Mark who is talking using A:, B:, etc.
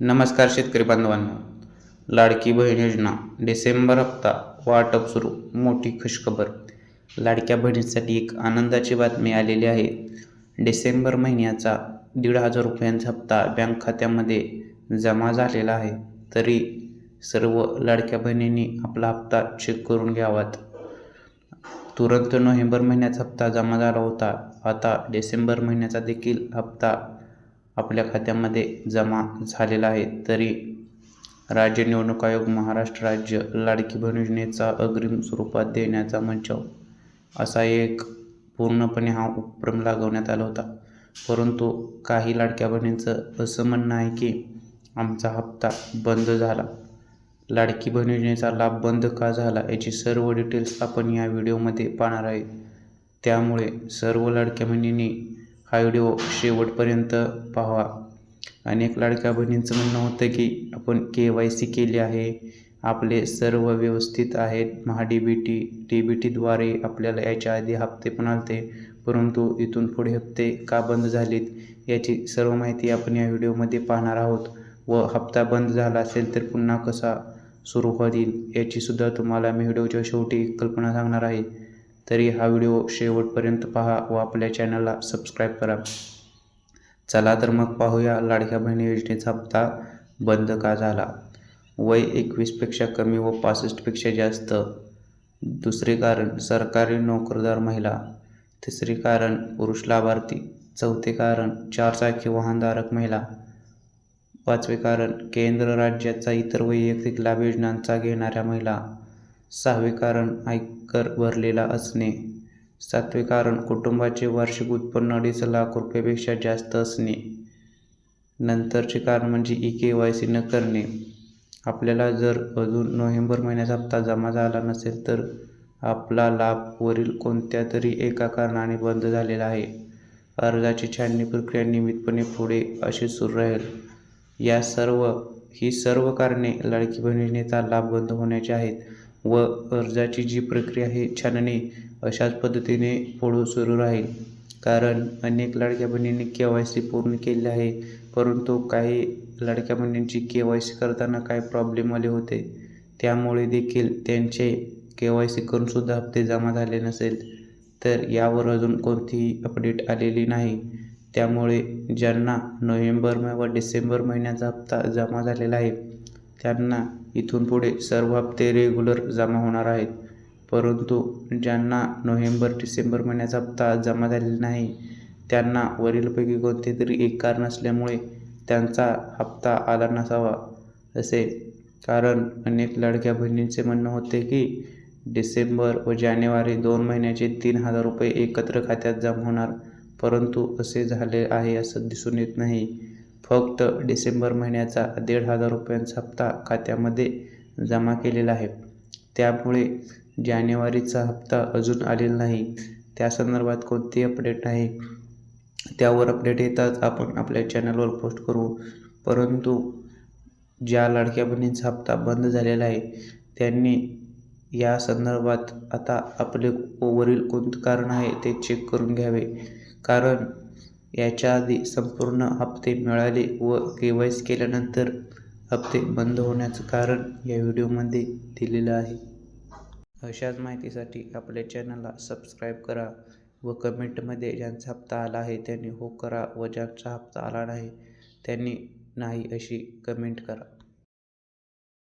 A: नमस्कार शेतकरी बांधवांनो. लाडकी बहीण योजना डिसेंबर हप्ता वाटप सुरू मोठी खुशखबर. लाडक्या बहिणीसाठी एक आनंदाची बातमी आलेली आहे. डिसेंबर महिन्याचा दीड हजार रुपयांचा हप्ता बँक खात्यामध्ये जमा झालेला आहे. तरी सर्व लाडक्या बहिणींनी आपला हप्ता चेक करून घ्यावात. तुरंत नोव्हेंबर महिन्याचा हप्ता जमा झाला होता. आता डिसेंबर महिन्याचा देखील हप्ता आपल्या खात्यामध्ये जमा झालेला आहे. तरी राज्य निवडणूक आयोग महाराष्ट्र राज्य लाडकी बहीण योजनेचा अग्रिम स्वरूपात देण्याचा मंच असा एक पूर्णपणे हा उपक्रम लागवण्यात आला होता. परंतु काही लाडक्या बहिणींचं असं म्हणणं आहे की आमचा हप्ता बंद झाला. लाडकी बहीण योजनेचा लाभ बंद का झाला याची सर्व डिटेल्स आपण या व्हिडिओमध्ये पाहणार आहे. त्यामुळे सर्व लाडक्या बहिणींनी हा व्हिडिओ शेवटपर्यंत पाहावा अनेक लाडक्या बहिणींचं म्हणणं होतं की आपण के वाय सी केली आहे. आपले सर्व व्यवस्थित आहेत. महा D B T D B टीद्वारे आपल्याला याच्या आधी हप्ते पण आलते. परंतु इथून पुढे हप्ते का बंद झालेत याची सर्व माहिती आपण या व्हिडिओमध्ये पाहणार आहोत. व हप्ता बंद झाला असेल तर पुन्हा कसा सुरू होईल याचीसुद्धा तुम्हाला मी व्हिडिओच्या शेवटी कल्पना सांगणार आहे. तरी हा व्हिडिओ शेवटपर्यंत पहा व आपल्या चॅनलला सबस्क्राईब करा. चला तर मग पाहूया लाडक्या बहिणी योजनेचा हप्ता बंद का झाला? वय एकवीसपेक्षा कमी व पासष्टपेक्षा जास्त. दुसरे कारण सरकारी नोकरदार महिला. तिसरे कारण पुरुष लाभार्थी. चौथे कारण चारचाकी वाहनधारक महिला. पाचवे कारण केंद्र राज्याचा इतर वैयक्तिक लाभ योजनांचा घेणाऱ्या महिला. सहावे कारण आयकर भरलेला असणे. सातवे कारण कुटुंबाचे वार्षिक उत्पन्न अडीच लाख रुपयापेक्षा जास्त असणे. नंतरचे कारण म्हणजे ई के वाय सी न करणे. आपल्याला जर अजून नोव्हेंबर महिन्याचा हप्ता जमा झाला नसेल तर आपला लाभ वरील कोणत्या तरी एका कारणाने बंद झालेला आहे. अर्जाची छाननी प्रक्रिया नियमितपणे पुढे अशी सुरू राहील. या सर्व ही सर्व कारणे लाडकी बहिणीचा लाभ बंद होण्याची आहेत. व अर्जाची जी प्रक्रिया आहे छाननी अशाच पद्धतीने पुढं सुरू राहील. कारण अनेक लाडक्या बहिणींनी के वाय सी पूर्ण केली आहे परंतु काही लाडक्या बहिणींची के वाय सी करताना काही प्रॉब्लेम आले होते. त्यामुळे देखील त्यांचे के वाय सी करूनसुद्धा हप्ते जमा झाले नसेल. तर यावर अजून कोणतीही अपडेट आलेली नाही. त्यामुळे ज्यांना नोव्हेंबर व डिसेंबर महिन्याचा हप्ता जमा झालेला आहे त्यांना इथून पुढे सर्व हप्ते रेग्युलर जमा होणार आहेत. परंतु ज्यांना नोव्हेंबर डिसेंबर महिन्याचा हप्ता जमा झालेला नाही त्यांना वरीलपैकी कोणते तरी एक कारण असल्यामुळे त्यांचा हप्ता आला नसावा असे. कारण अनेक लाडक्या बहिणींचे म्हणणं होते की डिसेंबर व जानेवारी दोन महिन्याचे तीन हजार रुपये एकत्र खात्यात जमा होणार परंतु असे झाले आहे असं दिसून येत नाही. फक्त डिसेंबर महिन्याचा दीड हजार रुपयांचा हप्ता खात्यामध्ये जमा केलेला आहे. त्यामुळे जानेवारीचा हप्ता अजून आलेला नाही. त्या संदर्भात कोणती अपडेट नाही त्यावर अपडेट येताच आपण आपल्या चॅनलवर पोस्ट करू. परंतु ज्या लाडक्या बहिणींचा हप्ता बंद झालेला आहे त्यांनी या संदर्भात आता आपले वरील कोणतं कारण आहे ते चेक करून घ्यावे. कारण याच्या आधी संपूर्ण हप्ते मिळाले व के वाय सी केल्यानंतर हप्ते बंद होण्याचं कारण या व्हिडिओमध्ये दिलेलं आहे. अशाच माहितीसाठी आपल्या चॅनलला सबस्क्राईब करा व कमेंटमध्ये ज्यांचा हप्ता आला आहे त्यांनी हो करा व ज्यांचा हप्ता आला नाही त्यांनी नाही अशी कमेंट करा.